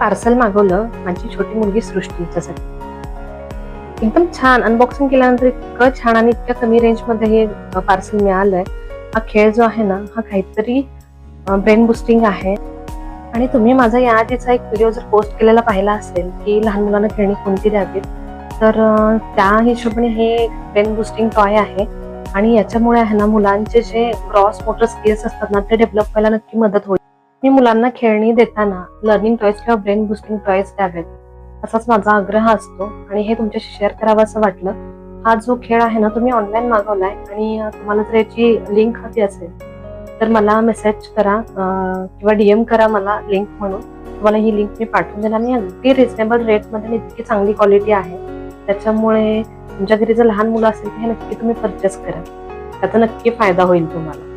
Parcel मागवलं माझी छोटी मुलगी सृष्टी हिच्यासाठी. एकदम छान अनबॉक्सिंग केल्यानंतर इतकं छान आणि इतक्या कमी रेंजमध्ये हे पार्सल मिळालंय. हा खेळ जो आहे ना हा काहीतरी ब्रेन बुस्टिंग आहे. आणि तुम्ही माझा याआधीचा एक व्हिडिओ जर पोस्ट केलेला पाहिला असेल की लहान मुलांना खेळणी कोणती द्यावीत तर त्या हिशोबाने हे ब्रेन बुस्टिंग टॉय आहे. आणि याच्यामुळे आहे ना मुलांचे जे क्रॉस मोटर स्किल्स असतात ना ते डेव्हलप व्हायला नक्की मदत होईल. मी मुलांना खेळणी देताना लर्निंग टॉयज किंवा ब्रेन बुस्टिंग टॉयज द्यावेत. असाच माझा आग्रह असतो आणि हे तुमच्याशी शेअर करावं असं वाटलं. हा जो खेळ आहे ना तुम्ही ऑनलाईन मागवलाय आणि तुम्हाला जर याची लिंक हवी असेल तर मला मेसेज करा किंवा डीएम करा मला लिंक म्हणून. तुम्हाला ही लिंक मी पाठवून देईल आणि अगदी रिझनेबल रेटमध्ये इतकी चांगली क्वालिटी आहे. त्याच्यामुळे तुमच्या घरी जर लहान मुलं असेल तर हे नक्की तुम्ही परचेस करा. त्याचा नक्की फायदा होईल तुम्हाला.